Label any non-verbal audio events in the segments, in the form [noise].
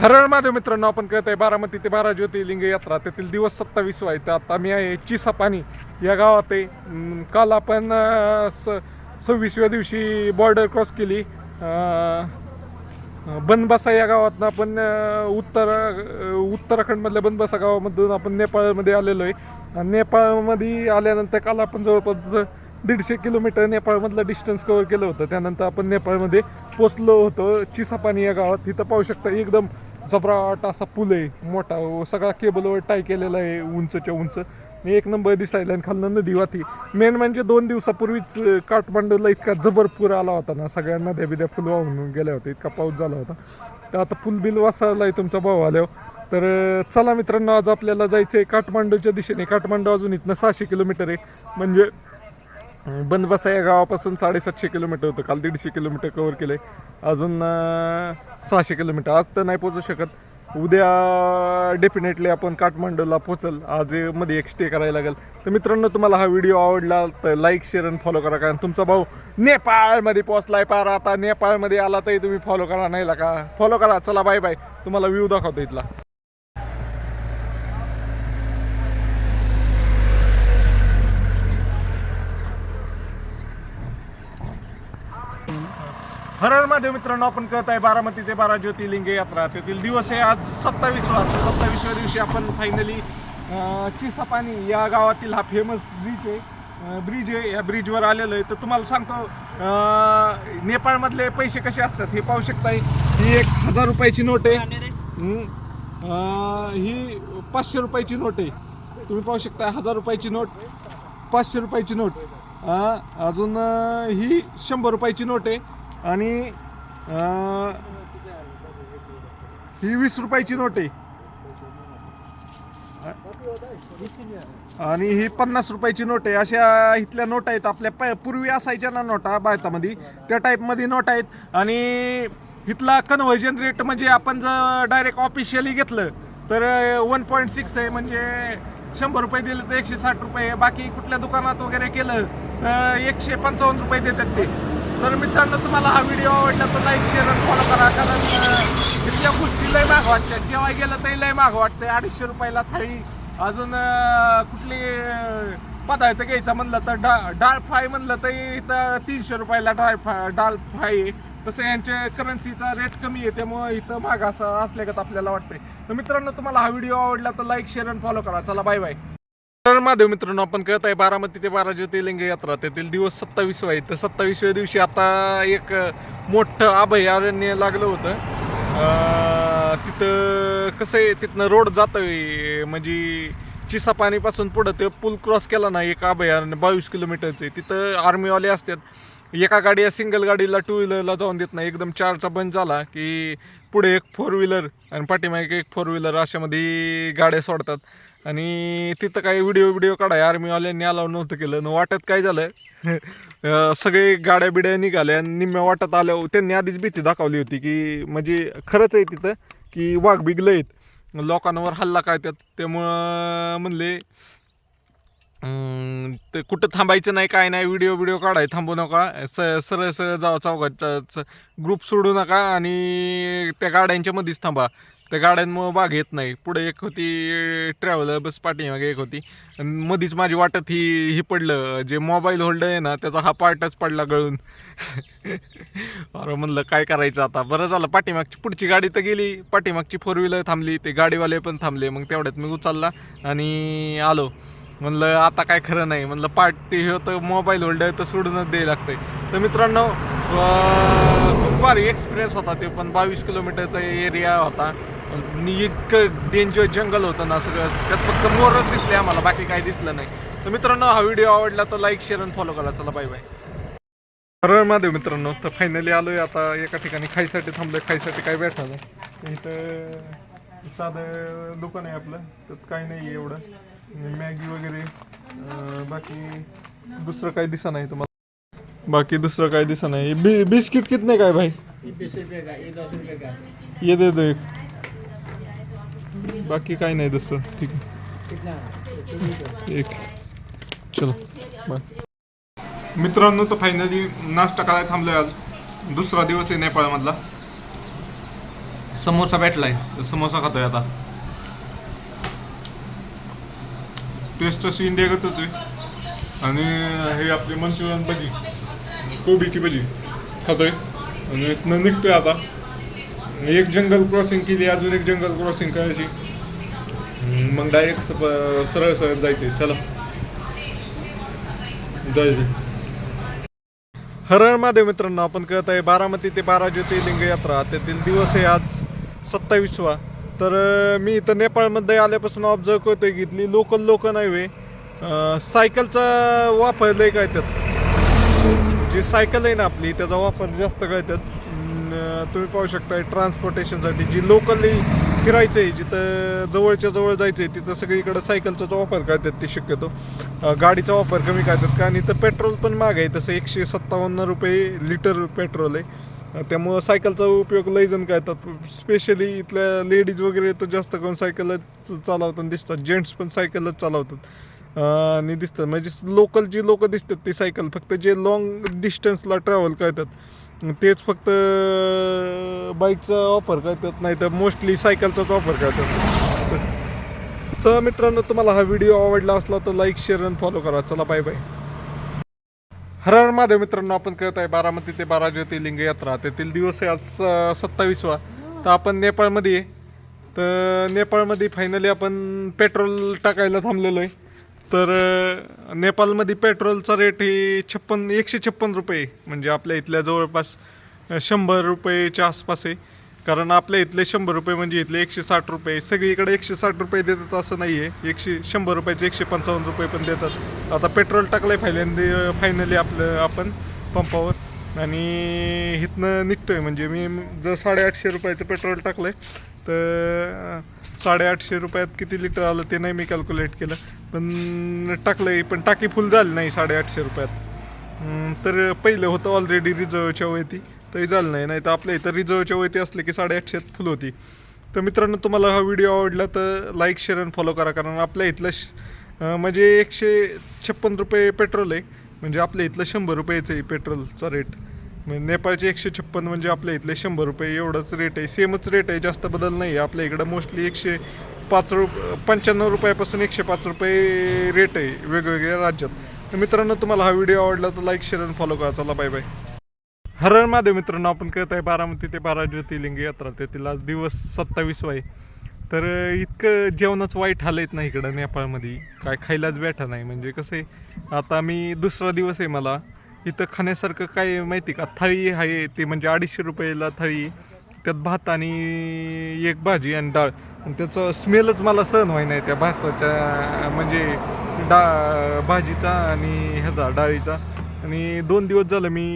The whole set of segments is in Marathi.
हरळ माधव मित्रांनो आपण कळत आहे बारामती ते बारा ज्योतिर्लिंग यात्रा तेथील दिवस सत्तावीस आहे तर आता मी आहे चिसापाणी. या गावात आहे. काल आपण स सव्वीसव्या दिवशी बॉर्डर क्रॉस केली. बनबासा बनबसा या गावातनं आपण उत्तर उत्तराखंडमधल्या बनबसा गावामधून आपण नेपाळमध्ये आलेलो आहे. नेपाळमध्ये आल्यानंतर काल आपण जवळपास दीडशे किलोमीटर नेपाळमधलं डिस्टन्स कवर केलं होतं. त्यानंतर आपण नेपाळमध्ये पोचलो होतो. चिसापाणी या गावात. तिथं पाहू शकता एकदम जबराट असा पूल आहे मोठा सगळा केबलवर टाय केलेला आहे उंचच्या उंच. आणि एक नंबर दिसायला आणि खालनं नदी वाहती. मेन म्हणजे दोन दिवसापूर्वीच काठमांडूला इतका जबर पूर आला होता ना सगळ्या नद्या बिद्या फुल वाहून गेल्या होत्या इतका पाऊस झाला होता. तर आता पूल बिल वासायला आहे तुमचा भाऊ आल्यावर. तर चला मित्रांनो आज आपल्याला जायचं आहे काठमांडूच्या दिशेने. काठमांडू अजून इथनं सहाशे किलोमीटर आहे. म्हणजे बनबसा या गावापासून साडेसातशे किलोमीटर होतं. काल दीडशे किलोमीटर कव्हर केलं आहे अजून सहाशे किलोमीटर. आज तर नाही पोचू शकत. उद्या डेफिनेटली आपण काठमांडूला पोचल आज मध्ये एक स्टे करायला लागेल. तर मित्रांनो तुम्हाला हा व्हिडिओ आवडला तर लाईक शेअर आणि फॉलो करा. कारण तुमचा भाऊ नेपाळमध्ये पोचलाय पार. आता नेपाळमध्ये आला तरी तुम्ही फॉलो करा. नाही का? फॉलो करा. चला बाय बाय तुम्हाला व्ह्यू दाखवतो इथला. हरळमध्ये मित्रांनो आपण कळत आहे बारामती ते बारा ज्योतिर्लिंग यात्रा. तेथील दिवस आहे आज सत्तावीस सत्तावीसव्या दिवशी आपण फायनली चिसापाणी या गावातील हा फेमस ब्रिज आहे. ब्रिज आहे. या ब्रिजवर आलेलो आहे. तर तुम्हाला सांगतो नेपाळमधले पैसे कसे असतात हे पाहू शकताय. ही एक हजार रुपयाची नोट आहे. ही पाचशे रुपयाची नोट आहे. तुम्ही पाहू शकता हजार रुपयाची नोट पाचशे रुपयाची नोट. अजून ही शंभर रुपयाची नोट आहे. आणि ही वीस रुपयाची नोट आहे. आणि ही पन्नास रुपयाची नोट आहे. अशा इथल्या नोट आहेत. आपल्या प पूर्वी असायच्या ना नोटा भारतामध्ये. त्या टाईपमध्ये नोट आहेत. आणि इथला कन्व्हर्जन रेट म्हणजे आपण जर डायरेक्ट ऑफिशियली घेतलं तर वन पॉईंट सिक्स आहे. म्हणजे शंभर रुपये दिले तर एकशे साठ रुपये. बाकी कुठल्या दुकानात वगैरे केलं तर एकशे पंचावन्न रुपये देतात ते. तर मित्रांनो तुम्हाला हा व्हिडिओ आवडला तर लाईक शेअर आणि फॉलो करा. कारण अं, इथल्या गोष्टी लय माग वाटतात. जेव्हा गेलं तरी लय माग वाटतंय. अडीचशे रुपयाला थाळी. अजून कुठली पदार्थ घ्यायचा म्हणलं तर डा डाळ फ्राय म्हणलं तरी इथं तीनशे रुपयाला डाळ फ्राय डाळ फ्राय आहे. तसं यांच्या करन्सीचा रेट कमी आहे. त्यामुळे इथं माग असं असल्यागत आपल्याला वाटतंय. तर मित्रांनो तुम्हाला हा व्हिडिओ आवडला तर लाईक शेअर आणि फॉलो करा. चला बाय बाय तर माधव मित्रांनो आपण कळत आहे बारामती ते बारा ज्योतिर्लिंग यात्रा तेथील दिवस सत्तावीस आहे. तर सत्तावीसव्या दिवशी आता एक मोठं अभयारण्य लागलं होतं. तिथं कसं आहे तिथनं रोड जातोय म्हणजे चिसापाणीपासून पुढं ते पूल क्रॉस केला ना एक अभयारण्य बावीस किलोमीटरचे तिथं आर्मीवाले असतात. एका गाडी सिंगल गाडीला टू व्हीलरला जाऊन देत नाही. एकदम चारचा बंद झाला की पुढे एक फोर व्हीलर आणि पाठीमागे एक फोर व्हीलर अशामध्ये गाड्या सोडतात. आणि तिथं काही व्हिडिओ व्हिडिओ काढाय आर्मीवाल्यांनी अलाव नव्हतं केलं. न वाटत काय झालं [laughs] सगळे गाड्या बिड्या निघाल्या आणि निम्म्या वाटत आल्यावर त्यांनी आधीच भीती दाखवली होती की म्हणजे खरंच आहे तिथं की वाघ बिगलं आहेत लोकांवर हल्ला काय त्यात? त्यामुळं म्हणले ते कुठं थांबायचं नाही काय नाही व्हिडिओ व्हिडिओ काढाय थांबू नका. स सरळ सरळ जावा चौघात ग्रुप सोडू नका आणि त्या गाड्यांच्या मध्येच थांबा. त्या गाड्यांमुळं बाग येत नाही. पुढे एक होती ट्रॅव्हलर बस पाठीमागे एक होती. मध्येच मधीच माझी वाटत ही ही पडलं. जे मोबाईल होल्डर आहे ना त्याचा हा पार्टच पडला गळून. अरे म्हणलं काय करायचं आता? बरं झालं पाठीमागची पुढची गाडी तर गेली. पाठीमागची फोर व्हीलर थांबली ते गाडीवाले पण थांबले. मग तेवढ्यात मी उचलला आणि आलो. म्हणलं आता काय खरं नाही. म्हणलं पार्टी हे होतं मोबाईल होल्डर तर सोडूनच द्यायला लागतंय. तर मित्रांनो खूप भारी एक्सपिरियन्स होता ते पण. बावीस किलोमीटरचा एरिया होता. इतकं डेंजर जंगल होतं ना सगळं. त्यात फक्त मोरच दिसले आम्हाला बाकी काही दिसलं नाही. तर मित्रांनो हा व्हिडिओ आवडला तर लाईक शेअर आणि फॉलो करा. चला बाय बाय बरं महादेव मित्रांनो तर फायनली आलोय आता एका ठिकाणी. खायसाठी थांबलोय खायसाठी काय भेटणार नाही. इथं साधं दुकान आहे आपलं त्यात काही नाही आहे एवढं. मॅगी वगैरे बाकी दुसरं काही दिसा नाही तुम्हाला? बाकी दुसरं काही दिसा नाही. बि बिस्किट कितने काय भाई? ये दे दो एक. बाकी काही नाही दुसरं. ठीक आहे. एक. चलो बाय. मित्रांनो तर फायनली नाश्ता करायला थांबलोय आज. दुसरा दिवस आहे नेपाळमधला. समोसा भेटलाय. तर समोसा खातोय आता. टेस्ट अशी इंडियागतच आहे. आणि हे आपली मंचुरियन भजी कोबीची भजी खातोय. आणि इथनं निघतोय आता. एक जंगल क्रॉसिंग केली अजून एक जंगल क्रॉसिंग करायची. मग डायरेक्ट सरळ सरळ जायचे चला. जायचे हर हर मित्रांनो आपण कळत आहे बारामती ते बारा ज्योतिर्लिंग यात्रा. त्यातील दिवस आहे आज सत्तावीसवा. तर मी इथं नेपाळमध्ये आल्यापासून ऑब्झर्व करतोय की इथली लोकल लोक नाही वे सायकलचा वापर लय काय त्यात. जी सायकल आहे ना आपली त्याचा वापर जास्त करतात तुम्ही पाहू शकता ट्रान्सपोर्टेशनसाठी जी लोकली फिरायचं आहे जिथं जवळच्या जवळ जायचं आहे तिथं सगळीकडे सायकलचा वापर करतात ते शक्यतो. गाडीचा वापर कमी करतात कारण इथं पेट्रोल पण महाग आहे तसं एकशे सत्तावन्न रुपये लिटर पेट्रोल आहे. त्यामुळं सायकलचा उपयोग लई जण करतात. स्पेशली इथल्या लेडीज वगैरे तर जास्त करून सायकलच चालवताना दिसतात. जेंट्स पण सायकलच चालवतात. आणि दिसतात. म्हणजे लोकल जी लोक दिसतात ती सायकल फक्त जे लॉंग डिस्टन्सला ट्रॅव्हल करतात तेच फक्त बाईकचा वापर करतात नाही तर मोस्टली सायकलचाच वापर करतात. चला मित्रांनो तुम्हाला हा व्हिडिओ आवडला असला तर लाईक शेअर आणि फॉलो करा. चला बाय बाय हर माधव मित्रांनो आपण करत आहे बारामती ते बारा ज्योतिर्लिंग यात्रा तेथील दिवस आहे आज सत्तावीसवा. तर आपण नेपाळमध्ये तर नेपाळमध्ये फायनली आपण पेट्रोल टाकायला थांबलेलो आहे. तर नेपाळमध्ये पेट्रोलचा रेट हे छप्पन एकशे छप्पन रुपये म्हणजे आपल्या इथल्या जवळपास शंभर रुपयेच्या आसपास आहे. कारण आपल्या इथले शंभर रुपये म्हणजे इथले एकशे साठ रुपये सगळीकडे एकशे साठ रुपये देतात असं नाही आहे एकशे शंभर रुपयाचे एकशे पंचावन्न रुपये पण देतात. आता पेट्रोल टाकलं आहे फायनली फायनली आपलं आपण पंपावर. आणि इथनं निघतो आहे म्हणजे मी जर साडेआठशे रुपयाचं पेट्रोल टाकलं आहे तर साडेआठशे रुपयात किती लिटर आलं ते नाही मी कॅल्क्युलेट केलं. पण टाकलं आहे पण टाकी फुल झाली नाही साडेआठशे रुपयात. तर पहिलं होतं ऑलरेडी रिझर्वच्या वयती तरी झालं नाही नाही तर आपल्या इथं रिझर्वच्या वयती असले की साडेआठशेत फुल होती. तर मित्रांनो तुम्हाला हा व्हिडिओ आवडला तर लाईक शेअर आणि फॉलो करा. कारण आपल्या इथलं श- म्हणजे एकशे छप्पन रुपये पेट्रोल आहे. म्हणजे आपल्या इथलं शंभर रुपयाचं आहे पेट्रोलचा रेट म्हणजे नेपाळचे एकशे छप्पन म्हणजे आपल्या इथले शंभर रुपये एवढंच रेट आहे. सेमच रेट आहे जास्त बदल नाही आहे. आपल्या इकडं मोस्टली एकशे पाच रुप पंच्याण्णव रुपयापासून एकशे पाच रुपये रेट आहे वेगवेगळ्या राज्यात. तर मित्रांनो तुम्हाला हा व्हिडिओ आवडला तर लाईक शेअर आणि फॉलो करा. चला बाय बाय हरण हर महादेव मित्रांनो आपण करत आहे बारामती ते बारा ज्योतिर्लिंग यात्रा तेथील आज दिवस सत्तावीसवा आहे तर इतकं जेवणाच वाईट हाल येत नाही इकडं नेपाळमध्ये. काय खायलाच भेटा नाही. म्हणजे कसं आहे आता मी दुसरा दिवस आहे मला. इथं खाण्यासारखं काय माहिती का? थाळी आहे ते म्हणजे अडीचशे रुपयाला थाळी त्यात भात आणि एक भाजी आणि डाळ. आणि त्याचा स्मेलच मला सहन व्हाय नाही त्या भाताच्या म्हणजे डा भाजीचा आणि ह्याचा डाळीचा. आणि दोन दिवस झालं मी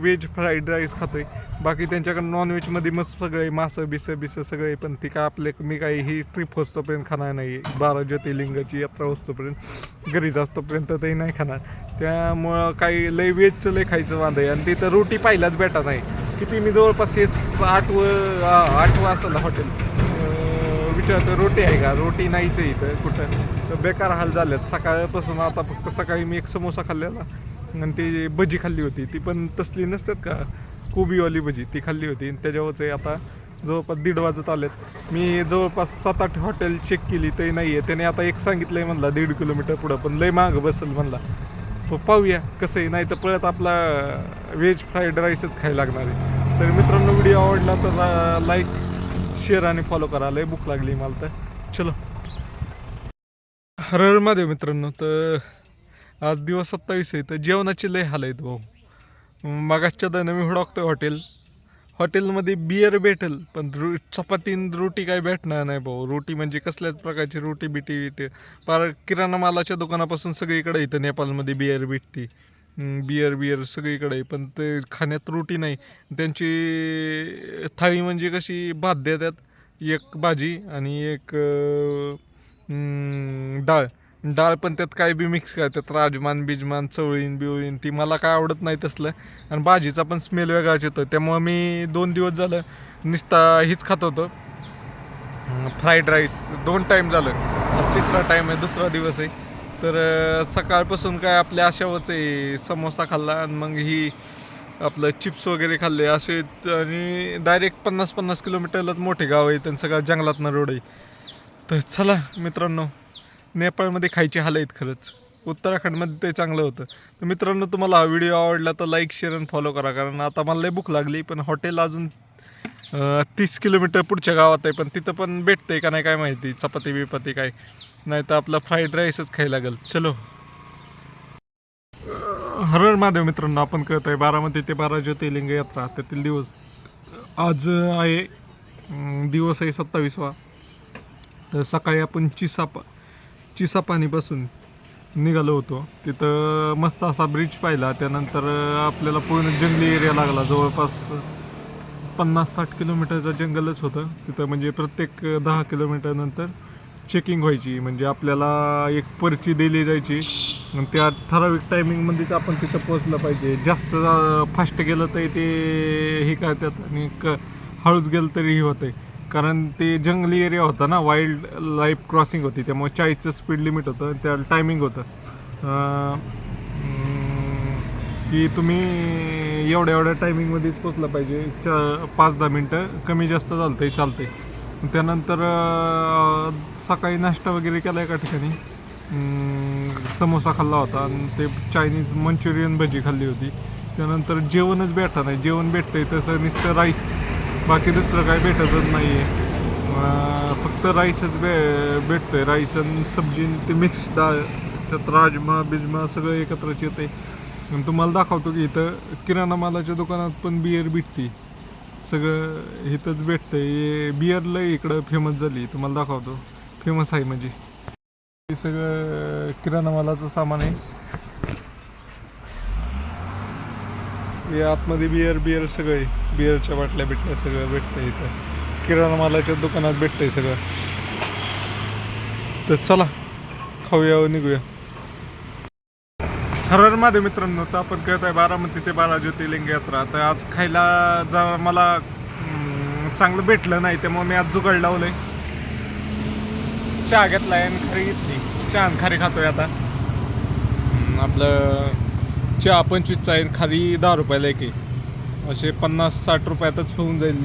व्हेज फ्राईड राईस खातोय. बाकी त्यांच्याकडे नॉनव्हेजमध्ये मस्त सगळे मासं बिसं बिसं सगळे पण ती काय आपले मी काही ही ट्रिप होतोपर्यंत खाणार नाही. बारा ज्योतिर्लिंगाची यात्रा होतोपर्यंत घरी जास्तपर्यंत ते नाही खाणार. त्यामुळं काही लय व्हेजचं लय खायचं वांद आहे. आणि तिथं रोटी पाहिलाच भेटा नाही. किती मी जवळपास हे आठ व आठवं असेल हॉटेल विचारतो रोटी आहे का? रोटी नाहीच आहे इथं कुठं. तर बेकार हाल झाल्यात. सकाळपासून आता फक्त सकाळी मी एक समोसा खाल्लेला. आणि ती भजी खाल्ली होती. ती पण तसली नसतात का? कोबीवाली भजी ती खाल्ली होती. आणि त्याच्यावरच आता जवळपास दीड वाजत आलेत. मी जवळपास सात आठ हॉटेल चेक केली तरी नाही आहे त्याने आता एक सांगितलं आहे म्हणला दीड किलोमीटर पुढं. पण लय मागं बसेल म्हणला. पाहूया कसं आहे. नाही तर परत आपला व्हेज फ्राईड राईसच खायला लागणार आहे. तर मित्रांनो व्हिडिओ आवडला तर लाईक शेअर आणि फॉलो करा. लय भूक लागली मला तर. चलो. हर हर महादेव मित्रांनो तर आज दिवस सत्तावीस आहे तर जेवणाची लय हाल आहेत भाऊ. मागासच्या दरम्यान मी हुडकतोय हॉटेल. हॉटेलमध्ये बियर भेटेल पण रु चपाती रोटी काय भेटणार नाही भाऊ. रोटी म्हणजे कसल्याच प्रकारची रोटी बिटी बिटी. पार किराणा मालाच्या दुकानापासून सगळीकडे इथं नेपाळमध्ये बियर भेटते. बियर बियर सगळीकडे आहे पण ते खाण्यात रोटी नाही. त्यांची थाळी म्हणजे कशी भात देतात एक भाजी आणि एक डाळ. डाळ पण त्यात काय बी मिक्स करतात राजमान बिजमान चवळीन बिवळीन ती मला काय आवडत नाही तसलं. आणि भाजीचा पण स्मेल वेगळाच येतो. त्यामुळं मी दोन दिवस झालं नुसता हीच खात होतो. फ्राईड राईस दोन टाईम झालं. तिसरा टाईम आहे दुसरा दिवस आहे. तर सकाळपासून काय आपल्या आशावच आहे समोसा खाल्ला आणि मग ही आपलं चिप्स वगैरे खाल्ले. असे आणि डायरेक्ट पन्नास पन्नास किलोमीटरलाच मोठे गाव आहे त्यांचं सगळं जंगलातनं रोड आहे. तर चला मित्रांनो नेपाळमध्ये खायचे हाल आहेत खरंच. उत्तराखंडमध्ये ते चांगलं होतं. तर मित्रांनो तुम्हाला हा व्हिडिओ आवडला तर लाईक शेअर आणि फॉलो करा. कारण आता मला लई भूक लागली पण हॉटेल अजून तीस किलोमीटर पुढच्या गावात आहे पण तिथं पण भेटते का नाही काय माहिती. चपाती बिपाती काय. नाही तर आपला फ्राईड राईसच खायला लागेल. चलो. हरळ महादेव मित्रांनो आपण कळत आहे बारामती ते बारा ज्योतिर्लिंग यात्रा त्यातील दिवस. आज आहे दिवस आहे सत्तावीसवा. तर सकाळी आपण चिसापा चिसापाणीपासून निघालो होतो. तिथं मस्त असा ब्रिज पाहिला. त्यानंतर आपल्याला पूर्ण जंगली एरिया लागला. जवळपास पन्नास साठ किलोमीटरचं जंगलच होतं. तिथं म्हणजे प्रत्येक दहा किलोमीटरनंतर चेकिंग व्हायची. म्हणजे आपल्याला एक पर्ची दिली जायची. आणि त्या ठराविक टायमिंगमध्येच आपण तिथं पोचलं पाहिजे. जास्त फास्ट गेलं तरी ते हे करतात आणि क हळूच गेलं तरीही आहे कारण ते जंगली एरिया होता ना वाईल्ड लाईफ क्रॉसिंग होती त्यामुळे चाळीसचं स्पीड लिमिट होतं त्याला टायमिंग होतं. की तुम्ही एवढ्या एवढ्या टायमिंगमध्येच पोचलं पाहिजे. च पाच दहा मिनटं कमी जास्त चालतंय आहे त्यानंतर सकाळी नाश्ता वगैरे केला एका ठिकाणी. समोसा खाल्ला होता आणि ते चायनीज मंचुरियन भजी खाल्ली होती. त्यानंतर जेवणच भेटत नाही. जेवण भेटतंय तसं नुसतं राईस बाकी दुसरं काही भेटतच नाही आहे फक्त राईसच भे भेटतंय. राईस आणि सब्जी ते मिक्स डाळ त्यात राजमा बिजमा सगळं एकत्रच येते आणि तुम्हाला दाखवतो की इथं किराणा मालाच्या दुकानात पण बियर भेटते. सगळं इथंच भेटतंय. बियर लय इकडं फेमस झाली. तुम्हाला दाखवतो. फेमस आहे म्हणजे. हे सगळं किराणा मालाचं सामान आहे. हे आतमध्ये बियर बियर सगळं आहे बियरच्या बाटल्या भेटल्या सगळं भेटतंय इथं. किराणा मालाच्या दुकानात भेटतंय सगळं. तर चला खाऊया व निघूया हरर महादेव मित्रांनो तर आपण करत आहे बारामती ते बारा ज्योतिर्लिंग यात्रा. तर आज खायला जरा मला चांगलं भेटलं नाही त्यामुळे मी आज जुगाड लावलंय. चहा घेतलाय आणि खारी घेतली चहा आणि खारी खातोय आता. आपलं चहा पंचवीसचा आहे खाली दहा रुपयाला एक आहे. असे पन्नास साठ रुपयातच होऊन जाईल.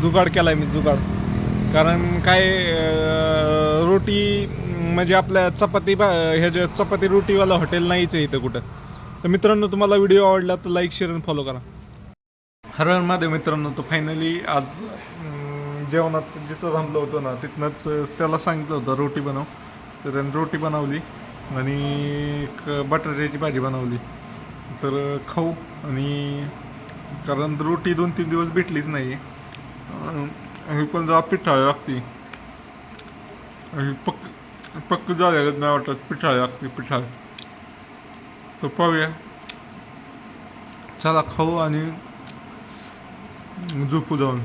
जुगाड केला आहे मी जुगाड. कारण काय रोटी म्हणजे आपल्या चपाती बा ह्या चपाती रोटीवाला हॉटेल नाहीच आहे इथं कुठं. तर मित्रांनो तुम्हाला व्हिडिओ आवडला तर लाईक शेअर आणि फॉलो करा. हरणमध्ये मित्रांनो तो फायनली आज जेवणात जिथं थांबलो होतो ना तिथनंच त्याला सांगितलं होतं रोटी बनव. तर त्याने रोटी बनवली. आणि एक बटाट्याची भाजी बनवली. तर खाऊ आणि कारण रोटी दोन तीन दिवस भेटलीच नाही. अं, ही पण जरा पिठाळी लागते. आणि पक्क झालेलं नाही वाटत पिठाळी लागते पिठाळी. तर पाहूया. चला खाऊ आणि झोपू जाऊन.